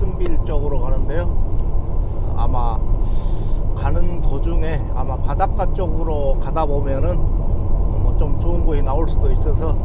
잭슨빌 쪽으로 가는데요. 아마 가는 도중에 아마 바닷가 쪽으로 가다 보면은 뭐 좀 좋은 곳이 나올 수도 있어서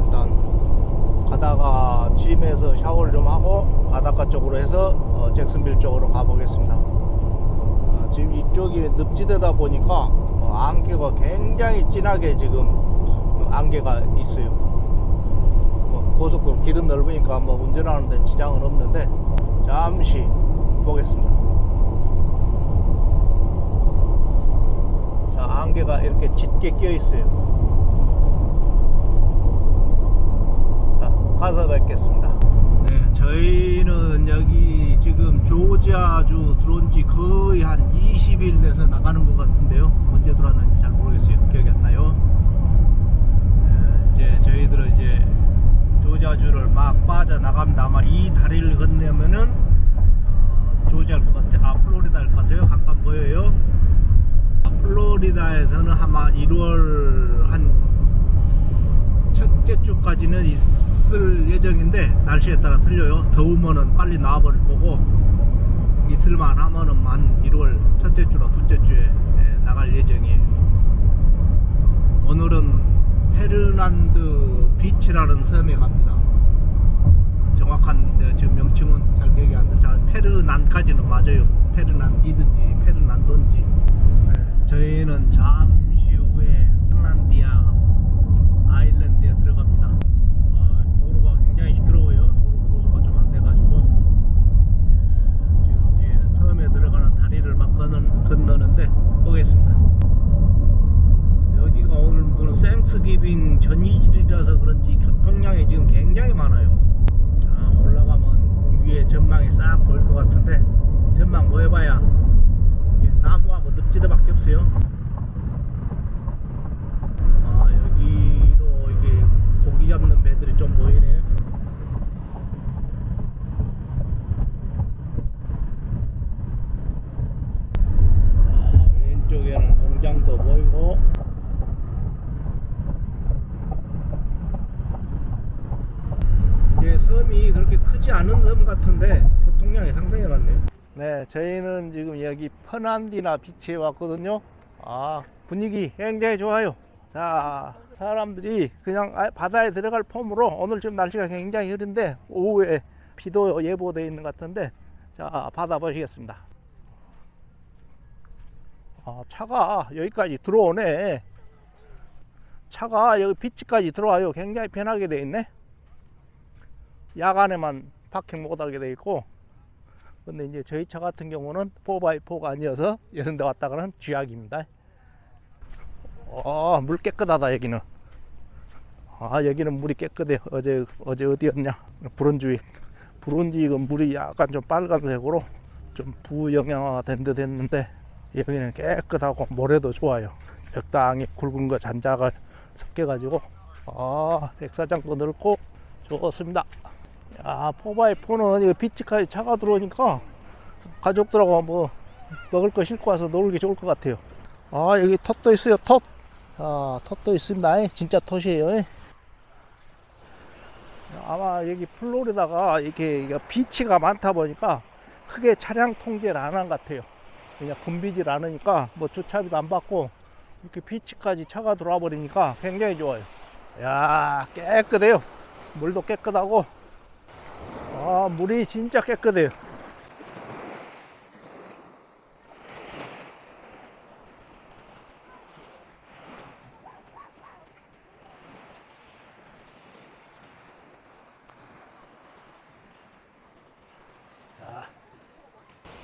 일단 가다가 짐에서 샤워를 좀 하고 바닷가 쪽으로 해서 어, 잭슨빌 쪽으로 가보겠습니다. 아, 지금 이쪽이 늪지대다 보니까 어, 안개가 굉장히 진하게 지금 안개가 있어요. 뭐 고속도로 길은 넓으니까 뭐 운전하는 데는 지장은 없는데 잠시 보겠습니다. 자, 안개가 이렇게 짙게 껴 있어요. 자, 가서 뵙겠습니다. 네, 저희는 여기 지금 조지아주 들어온 지 거의 한 20일 돼서 나가는 것 같은데요. 언제 들어왔는지 잘 모르겠어요. 기억이 안 나요. 네, 이제 저희들은 이제 조지아주를 막 빠져나갑니다. 아마 이 다리를 건너면은 어, 조지아일 것 같아요. 아, 플로리다일 것 같아요. 한판 보여요. 아, 플로리다에서는 아마 1월 한 첫째 주까지는 있을 예정인데 날씨에 따라 틀려요. 더우면은 빨리 나와버릴 거고 있을만 하면은 한 1월 첫째 주나 둘째 주에 예, 나갈 예정이에요. 오늘은 페르난드 비치라는 섬에 갑니다. 정확한 네, 지금 명칭은 잘 기억이 안 나죠. 페르난까지는 맞아요. 페르난이든지 페르난도인지. 네, 저희는 잠시 후에 페르난디아 아일랜드에 들어갑니다. 어, 도로가 굉장히 시끄러워요. 도로 보수가 좀 안 돼가지고 예, 지금 예, 섬에 들어가는 다리를 막 건너, 건너는데 보겠습니다. 여기가 오늘 무슨 생스기빙 전이질이라서 그런지 교통량이 지금 굉장히 많아요. 아, 올라가면 위에 전망이 싹 보일 것 같은데 전망 뭐 해봐야 예, 나무하고 늪지대밖에 없어요. 아 여기도 이게 고기 잡는 배들이 좀 보이네. 아, 왼쪽에는 공장도 보이고. 이제 섬이 그렇게 크지 않은 섬 같은데 교통량이 상당히 많 네, 저희는 지금 여기 퍼난디나 비치에 왔거든요. 아, 분위기 굉장히 좋아요. 자, 사람들이 그냥 아- 바다에 들어갈 폼으로 오늘 지금 날씨가 굉장히 흐린데 오후에 비도 예보되어 있는 것 같은데 자, 바다 보시겠습니다. 아, 차가 여기까지 들어오네. 차가 여기 비치까지 들어와요. 굉장히 편하게 돼 있네. 야간에만 파킹 못하게 돼 있고 근데 이제 저희 차 같은 경우는 4x4가 아니어서 이런 데 왔다가는 쥐약입니다. 어, 물 깨끗하다 여기는. 아 여기는 물이 깨끗해. 어제 어제 어디였냐? 브론즈윅. 브론즈윅은 물이 약간 좀 빨간색으로 좀 부영양화가 된 듯 했는데 여기는 깨끗하고 모래도 좋아요. 적당히 굵은 거 잔작을 섞여 가지고 아 백사장도 넓고 좋습니다 야, 4x4는 이거 비치까지 차가 들어오니까 가족들하고 뭐 먹을 거 싣고 와서 놀기 좋을 것 같아요. 아, 여기 톳도 있어요, 톳. 아, 톳도 있습니다. 진짜 톳이에요. 아마 여기 플로리다가 이렇게 비치가 많다 보니까 크게 차량 통제를 안 한 것 같아요. 그냥 붐비질 않으니까 뭐 주차비도 안 받고 이렇게 비치까지 차가 들어와 버리니까 굉장히 좋아요. 야, 깨끗해요. 물도 깨끗하고 아 물이 진짜 깨끗해요.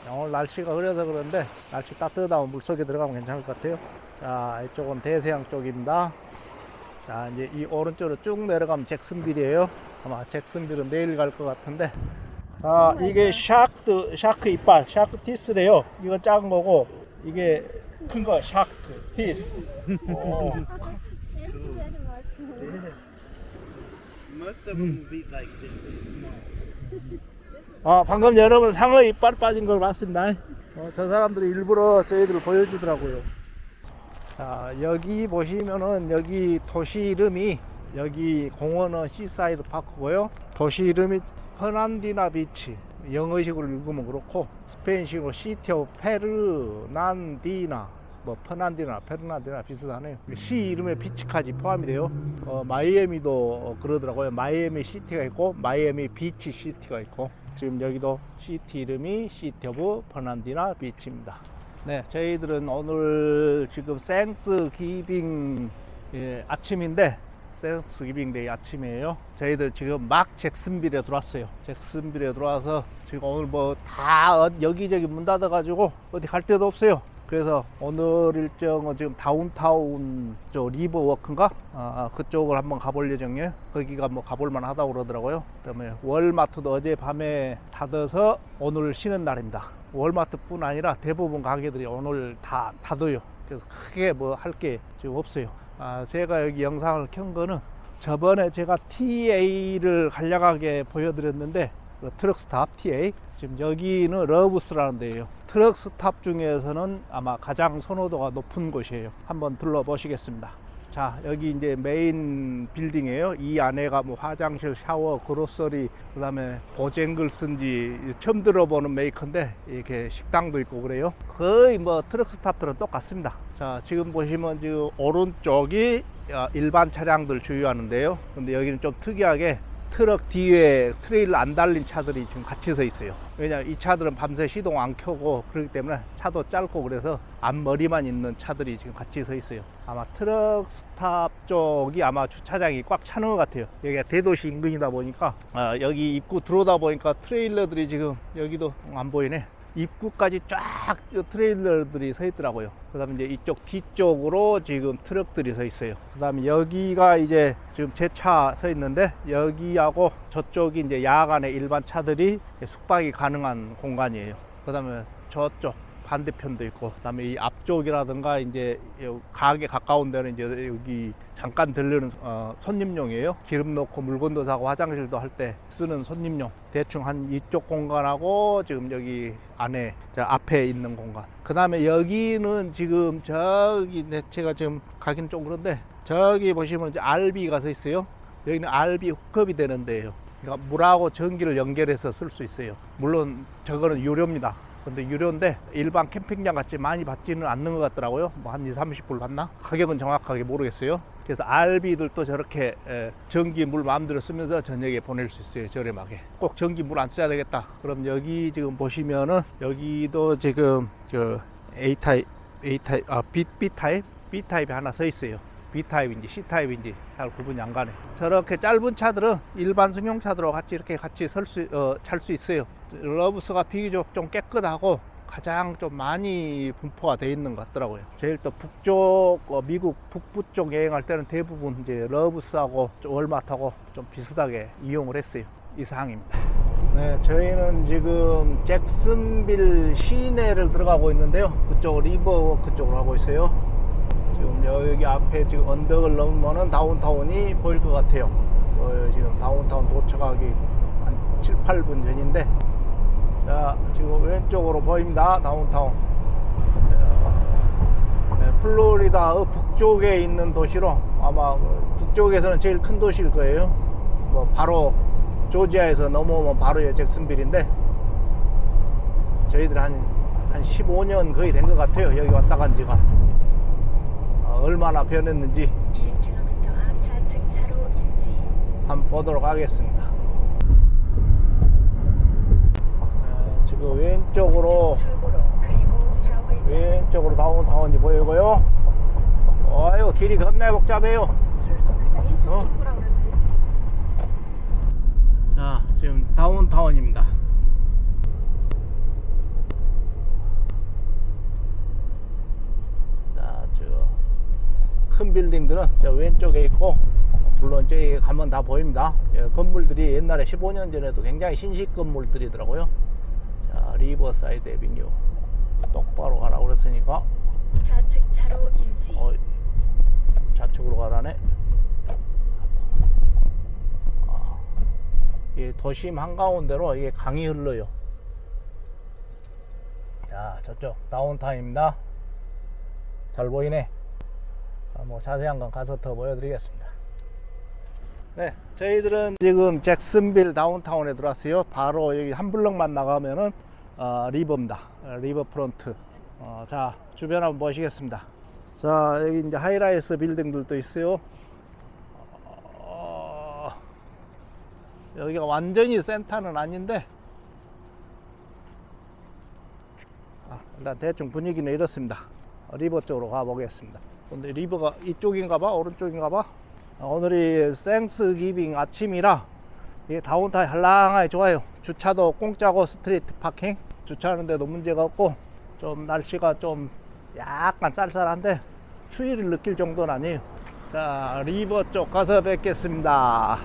자, 오늘 날씨가 흐려서 그런데 날씨 따뜻하면 물속에 들어가면 괜찮을 것 같아요. 자 이쪽은 대서양 쪽입니다. 자 이제 이 오른쪽으로 쭉 내려가면 잭슨빌이에요 아마 잭슨빌은 내일 갈 것 같은데. 자 이게 샤크 샤크 이빨 샤크 티스래요. 이건 작은 거고 이게 큰 거 샤크 티스. 아 방금 여러분 상어 이빨 빠진 걸 봤습니다. 어, 저 사람들이 일부러 저희들을 보여주더라고요. 자 여기 보시면은 여기 도시 이름이 여기 공원은 시사이드 파크고요. 도시 이름이 퍼난디나 비치. 영어식으로 읽으면 그렇고 스페인식으로 시티 오브 페르난디나 뭐 퍼난디나 페르난디나 비슷하네요. 시 이름에 비치까지 포함이 돼요. 어, 마이애미도 어, 그러더라고요. 마이애미 시티가 있고 마이애미 비치 시티가 있고 지금 여기도 시티 이름이 시티 오브 퍼난디나 비치입니다. 네, 저희들은 오늘 지금 생스 기빙 예, 아침인데 센스 기빙 데이 아침이에요. 저희들 지금 막 잭슨빌에 들어왔어요. 잭슨빌에 들어와서 지금 오늘 뭐 다 여기저기 문 닫아 가지고 어디 갈 데도 없어요. 그래서 오늘 일정은 지금 다운타운 저 리버워크인가 아, 그쪽을 한번 가볼 예정이에요. 거기가 뭐 가볼만 하다고 그러더라고요. 그다음에 월마트도 어제 밤에 닫아서 오늘 쉬는 날입니다. 월마트뿐 아니라 대부분 가게들이 오늘 다 닫아요. 그래서 크게 뭐 할 게 지금 없어요. 아, 제가 여기 영상을 켠 거는 저번에 제가 TA를 간략하게 보여드렸는데 그 트럭스탑 TA 지금 여기는 러브스라는 데예요. 트럭스탑 중에서는 아마 가장 선호도가 높은 곳이에요. 한번 둘러보시겠습니다. 자 여기 이제 메인 빌딩이에요. 이 안에가 뭐 화장실, 샤워, 그로서리, 그 다음에 보쟁글 쓴지 처음 들어보는 메이커인데 이렇게 식당도 있고 그래요. 거의 뭐 트럭스탑들은 똑같습니다. 자 지금 보시면 지금 오른쪽이 어, 일반 차량들 주유하는데요. 근데 여기는 좀 특이하게 트럭 뒤에 트레일러 안 달린 차들이 지금 같이 서 있어요. 왜냐면 이 차들은 밤새 시동 안 켜고 그렇기 때문에 차도 짧고 그래서 앞머리만 있는 차들이 지금 같이 서 있어요. 아마 트럭 스탑 쪽이 아마 주차장이 꽉 차는 것 같아요. 여기가 대도시 인근이다 보니까 아, 여기 입구 들어오다 보니까 트레일러들이 지금 여기도 안 보이네. 입구까지 쫙 트레일러들이 서 있더라고요. 그 다음에 이제 이쪽 뒤쪽으로 지금 트럭들이 서 있어요. 그 다음에 여기가 이제 지금 제 차 서 있는데 여기하고 저쪽이 이제 야간에 일반 차들이 숙박이 가능한 공간이에요. 그 다음에 저쪽 반대편도 있고 그다음에 이 앞쪽이라든가 이제 요 가게 가까운 데는 이제 여기 잠깐 들르는 어, 손님용이에요. 기름 넣고 물건도 사고 화장실도 할 때 쓰는 손님용. 대충 한 이쪽 공간하고 지금 여기 안에 저 앞에 있는 공간. 그 다음에 여기는 지금 저기 내 제가 지금 가긴 좀 그런데 저기 보시면 이제 RB가 서 있어요. 여기는 RB 훅업이 되는 데예요. 그러니까 물하고 전기를 연결해서 쓸 수 있어요. 물론 저거는 유료입니다. 근데 유료인데 일반 캠핑장 같이 많이 받지는 않는 것 같더라고요. 뭐 한 2, 30불 받나? 가격은 정확하게 모르겠어요. 그래서 RB들도 저렇게 에, 전기 물 마음대로 쓰면서 저녁에 보낼 수 있어요. 저렴하게. 꼭 전기 물 안 써야 되겠다. 그럼 여기 지금 보시면은 여기도 지금 저 A 타입, A 타입, 아 B, B 타입, B 타입이 하나 서 있어요. B 타입인지 C 타입인지 잘 구분이 안 가네. 저렇게 짧은 차들은 일반 승용차들하고 같이 이렇게 같이 설 수, 어, 찰수 있어요. 러브스가 비교적 좀 깨끗하고 가장 좀 많이 분포가 돼 있는 것 같더라고요. 제일 또 북쪽 어, 미국 북부 쪽 여행할 때는 대부분 이제 러브스하고 월마트하고 좀 비슷하게 이용을 했어요. 이상입니다. 네, 저희는 지금 잭슨빌 시내를 들어가고 있는데요. 그쪽 리버워크 쪽으로 가고 있어요. 지금 여기 앞에 지금 언덕을 넘으면은 다운타운이 보일 것 같아요. 어, 지금 다운타운 도착하기 한 7, 8분 전인데. 자 지금 왼쪽으로 보입니다 다운타운. 네, 플로리다 어, 북쪽에 있는 도시로 아마 어, 북쪽에서는 제일 큰 도시일 거예요. 뭐 바로 조지아에서 넘어오면 바로 잭슨빌인데 저희들 한, 한 15년 거의 된 것 같아요. 여기 왔다 간 지가. 어, 얼마나 변했는지 1km 앞 좌측 차로 유지. 한번 보도록 하겠습니다 어, 지금 왼쪽으로. 왼쪽으로 다운타운이 보이고요. 어유 길이 겁나 복잡해요. 어? 자, 지금 다운타운입니다. 자, 저 큰 빌딩들은 저 왼쪽에 있고 물론 저기 가면 다 보입니다. 예, 건물들이 옛날에 15년 전에도 굉장히 신식 건물들이더라고요. 자, 리버사이드 에비뉴 똑바로 가라고 그랬으니까 좌측 차로 유지. 어, 좌측으로 가라네. 아, 이 도심 한가운데로 이게 강이 흘러요. 자, 저쪽 다운타운입니다. 잘 보이네. 아, 뭐 자세한 건 가서 더 보여드리겠습니다. 네, 저희들은 지금 잭슨빌 다운타운에 들어왔어요. 바로 여기 한 블럭만 나가면은 어, 리버입니다. 어, 리버 프론트. 어, 자, 주변 한번 보시겠습니다. 자, 여기 이제 하이라이스 빌딩들도 있어요. 어, 여기가 완전히 센터는 아닌데, 아, 일단 대충 분위기는 이렇습니다. 어, 리버 쪽으로 가보겠습니다. 근데 리버가 이쪽인가 봐? 오른쪽인가 봐? 어, 오늘이 생스 기빙 아침이라 이 다운타운 한랑하게 좋아요. 주차도 공짜고 스트리트 파킹 주차하는데도 문제가 없고 좀 날씨가 좀 약간 쌀쌀한데 추위를 느낄 정도는 아니에요. 자 리버 쪽 가서 뵙겠습니다.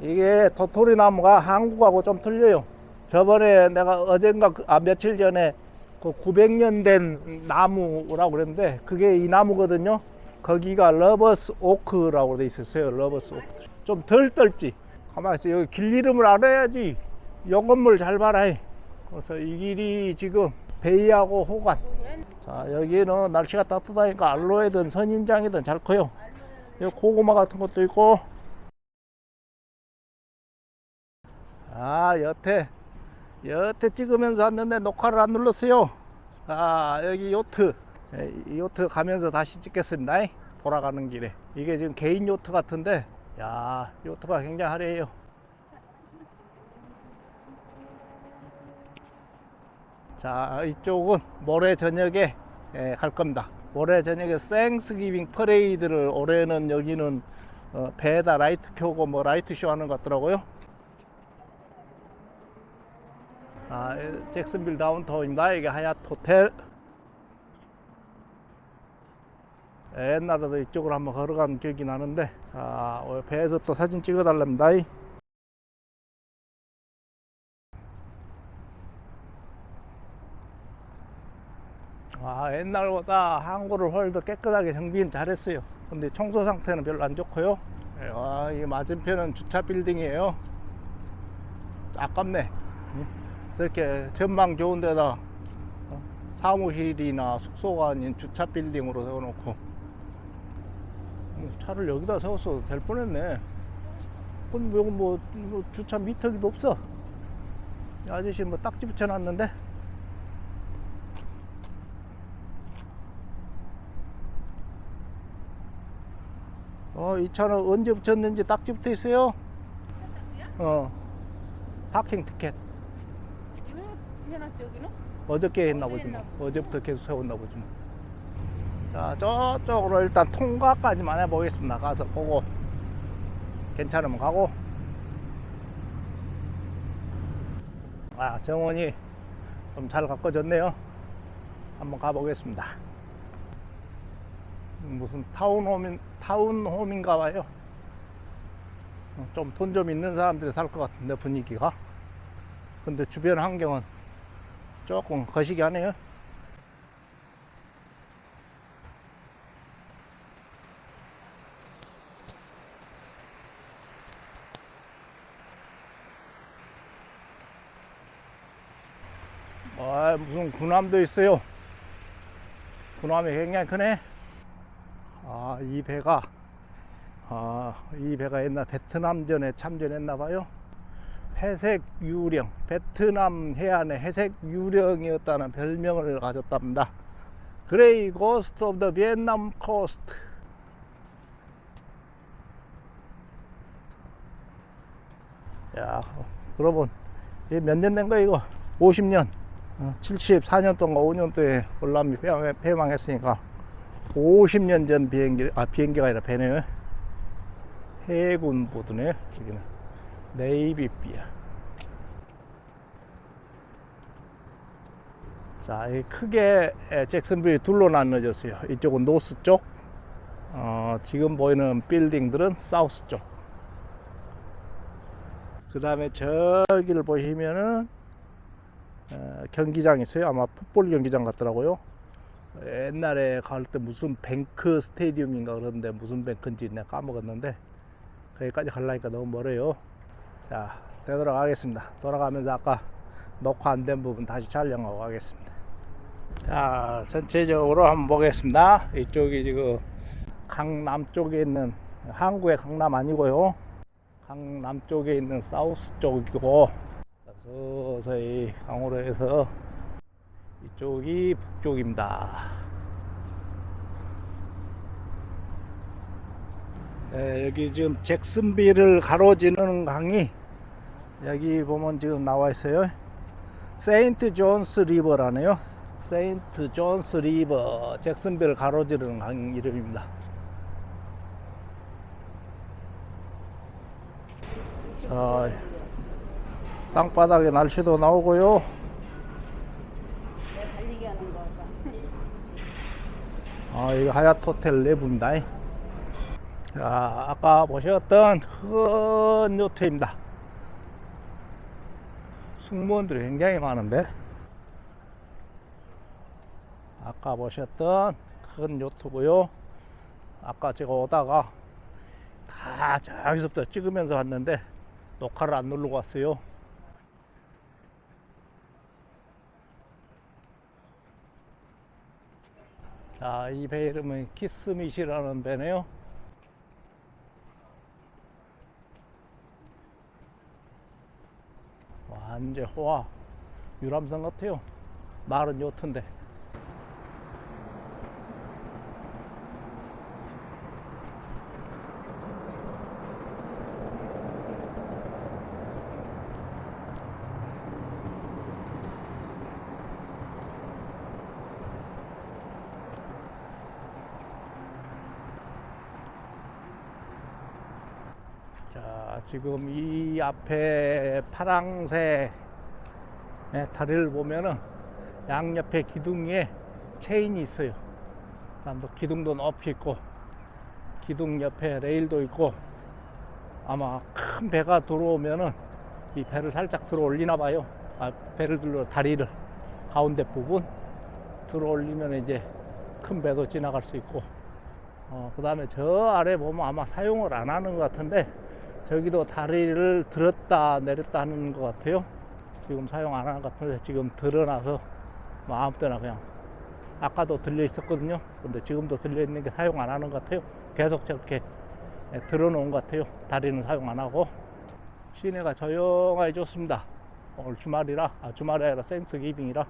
이게 도토리 나무가 한국하고 좀 틀려요. 저번에 내가 어젠가 그- 아 며칠 전에 그 900년 된 나무라고 그랬는데 그게 이 나무거든요. 거기가 러버스 오크라고 돼 있었어요. 러버스 오크. 좀 덜 떨지. 가만히 있어. 여기 길 이름을 알아야지. 요 건물 잘 봐라. 그래서 이 길이 지금 베이하고 호간. 자, 여기는 날씨가 따뜻하니까 알로에든 선인장이든 잘 커요. 여기 고구마 같은 것도 있고. 아, 여태. 여태 찍으면서 왔는데 녹화를 안 눌렀어요. 아, 여기 요트. 예, 이 요트 가면서 다시 찍겠습니다. 돌아가는 길에. 이게 지금 개인 요트 같은데, 야, 요트가 굉장히 화려해요. 자, 이쪽은 모레 저녁에 예, 갈 겁니다. 모레 저녁에 생스기빙 퍼레이드를 올해는 여기는 어, 배에다 라이트 켜고 뭐 라이트 쇼 하는 것 같더라고요. 아, 예, 잭슨빌 다운타운입니다. 이게 하얏 호텔. 옛날에도 이쪽으로 한번 걸어간 기억이 나는데, 자, 오늘 배에서 또 사진 찍어 달랍니다. 아, 옛날보다 항구를 훨더 깨끗하게 정비는 잘했어요. 근데 청소 상태는 별로 안 좋고요. 예, 와, 이 맞은편은 주차 빌딩이에요. 아깝네. 응? 저렇게 전망 좋은 데다 어, 사무실이나 숙소가 아닌 주차 빌딩으로 세워놓고 음, 차를 여기다 세웠어도 될 뻔했네. 근데 여기 뭐, 뭐 주차 미터기도 없어. 이 아저씨 뭐 딱지 붙여놨는데. 어, 이 차는 언제 붙였는지 딱지 붙어 있어요? 어. 파킹 티켓. 왜 해놨지 여기는? 어저께 했나 어제 보지 뭐. 했나 어제부터 계속 세웠나 보지 뭐. 자, 저쪽으로 일단 통과까지만 해보겠습니다. 가서 보고. 괜찮으면 가고. 아, 정원이 좀 잘 가꿔졌네요. 한번 가보겠습니다. 무슨 타운홈인, 타운홈인가 봐요. 좀 돈 좀 있는 사람들이 살 것 같은데, 분위기가. 근데 주변 환경은 조금 거시기 하네요. 아, 무슨 군함도 있어요. 군함이 굉장히 크네. 아, 이 배가, 아, 이 배가 옛날 베트남전에 참전했나 봐요. 회색 유령, 베트남 해안의 회색 유령이었다는 별명을 가졌답니다. 그레이 고스트 오브 더 비엔남 코스트. 야, 여러분, 이게 몇 년 된 거야, 이거? 50년. 74년 동안 5년 도에 월남이 폐망- 폐망했으니까 50년 전 비행기, 아, 비행기가 아니라 배네요. 해군 보드네, 여기는. 네이비비야. 자, 이 크게 에, 잭슨빌이 둘로 나눠졌어요. 이쪽은 노스 쪽, 어, 지금 보이는 빌딩들은 사우스 쪽. 그 다음에 저기를 보시면은 어, 경기장 있어요. 아마 풋볼 경기장 같더라고요. 옛날에 갈 때 무슨 뱅크 스테디움인가 그러는데 무슨 뱅크인지 내가 까먹었는데 거기까지 가려니까 너무 멀어요. 자, 되돌아가겠습니다. 돌아가면서 아까 녹화 안 된 부분 다시 촬영하고 가겠습니다. 자, 전체적으로 한번 보겠습니다. 이쪽이 지금 강남 쪽에 있는 한국의 강남 아니고요. 강남 쪽에 있는 사우스 쪽이고 서서히 강으로 해서 이쪽이 북쪽입니다. 네, 여기 지금 잭슨빌을 가로지르는 강이 여기 보면 지금 나와 있어요. 세인트 존스 리버라네요. 세인트 존스 리버 잭슨빌을 가로지르는 강 이름입니다. 자, 땅바닥에 날씨도 나오고요. 아, 이거 하얏트 호텔 내부입니다. 자, 아까 보셨던 큰 요트입니다. 승무원들이 굉장히 많은데. 아까 보셨던 큰 요트고요. 아까 제가 오다가 다 저기서부터 찍으면서 왔는데 녹화를 안 누르고 왔어요. 자, 이 배 이름은 키스밋이라는 배네요. 완전 호화 유람선 같아요. 마른 요트인데. 자, 지금 이 앞에 파랑새 네, 다리를 보면은 양옆에 기둥에 체인이 있어요. 그다음에 기둥도 높이 있고 기둥 옆에 레일도 있고 아마 큰 배가 들어오면은 이 배를 살짝 들어 올리나 봐요. 아, 배를 들러 다리를 가운데 부분 들어 올리면 이제 큰 배도 지나갈 수 있고 어, 그 다음에 저 아래 보면 아마 사용을 안 하는 것 같은데 저기도 다리를 들었다 내렸다 하는 것 같아요. 지금 사용 안 하는 것 같은데 지금 드러나서 뭐 아무 때나 그냥 아까도 들려 있었거든요. 근데 지금도 들려 있는 게 사용 안 하는 것 같아요. 계속 저렇게 예, 들어놓은 것 같아요. 다리는 사용 안 하고 시내가 조용하게 좋습니다. 오늘 주말이라 아, 주말이 아니라 센스 기빙이라